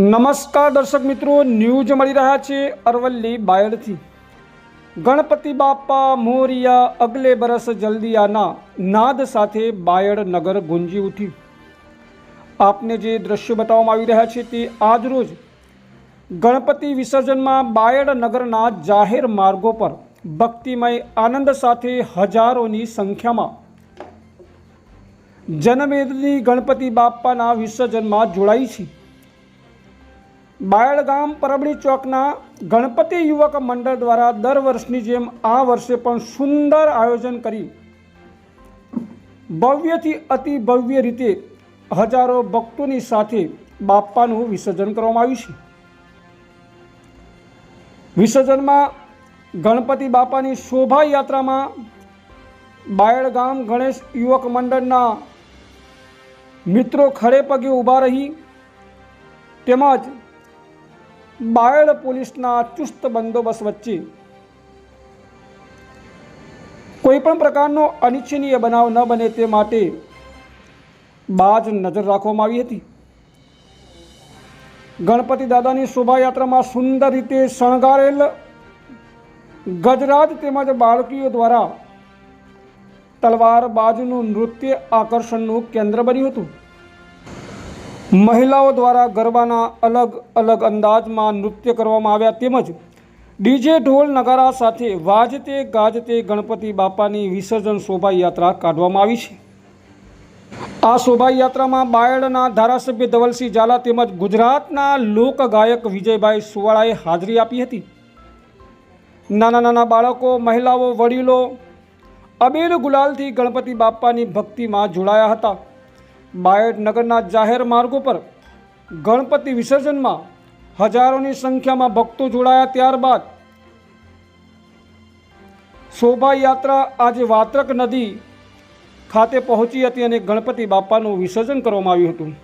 નમસ્કાર દર્શક મિત્રો, ન્યૂઝ મળી રહ્યા છે અરવલ્લી બાયડથી. ગણપતિ બાપા મોરિયા અગલે બરસ જલ્દીયાના નાદ સાથે બાયડ નગર ગુંજી ઉઠી આપને જે દ્રશ્યો બતાવવામાં આવી રહ્યા છે તે આજરોજ ગણપતિ વિસર્જનમાં બાયડ નગરના જાહેર માર્ગો પર ભક્તિમય આનંદ સાથે હજારોની સંખ્યામાં જનમેદની ગણપતિ બાપાના વિસર્જનમાં જોડાઈ છે. બાયડ ગામ પરબડી ચોકના ગણપતિ યુવક મંડળ દ્વારા દર વર્ષની જેમ આ વર્ષે પણ સુંદર આયોજન કરી ભવ્યથી અતિ ભવ્ય રીતે હજારો ભક્તોની સાથે બાપ્પાનું વિસર્જન કરવામાં આવ્યું છે. વિસર્જનમાં ગણપતિ બાપાની શોભાયાત્રામાં બાયડ ગામ ગણેશ યુવક મંડળના મિત્રો ખડે પગે ઊભા રહી તેમજ બાયડ પોલીસના ચુસ્ત બંદોબસ્ત વચ્ચે કોઈપણ પ્રકારનો અનિચ્છનીય બનાવ ન બને તે માટે બાજ નજર રાખવામાં આવી હતી. ગણપતિ દાદાની શોભાયાત્રામાં સુંદર રીતે શણગારેલ ગજરાજ તેમજ બાળકીઓ દ્વારા તલવાર બાજનું નૃત્ય આકર્ષણનું કેન્દ્ર બન્યું હતું. મહિલાઓ દ્વારા ગરબાના અલગ અલગ અંદાજમાં નૃત્ય કરવામાં આવ્યા તેમજ ડીજે ઢોલ નગારા સાથે વાજતે ગાજતે ગણપતિ બાપાની વિસર્જન શોભાયાત્રા કાઢવામાં આવી છે. આ શોભાયાત્રામાં બાયડના ધારાસભ્ય ધવલસિંહ ઝાલા તેમજ ગુજરાતના લોકગાયક વિજયભાઈ સુવાળાએ હાજરી આપી હતી. નાના નાના બાળકો, મહિલાઓ, વડીલો, અબીલ ગુલાલથી ગણપતિ બાપાની ભક્તિમાં જોડાયા હતા. બાયડ નગરના જાહેર માર્ગો પર ગણપતિ વિસર્જનમાં હજારોની સંખ્યામાં ભક્તો જોડાયા ત્યારબાદ શોભાયાત્રા આજે વાત્રક નદી ખાતે પહોંચી હતી અને ગણપતિ બાપાનું વિસર્જન કરવામાં આવ્યું હતું.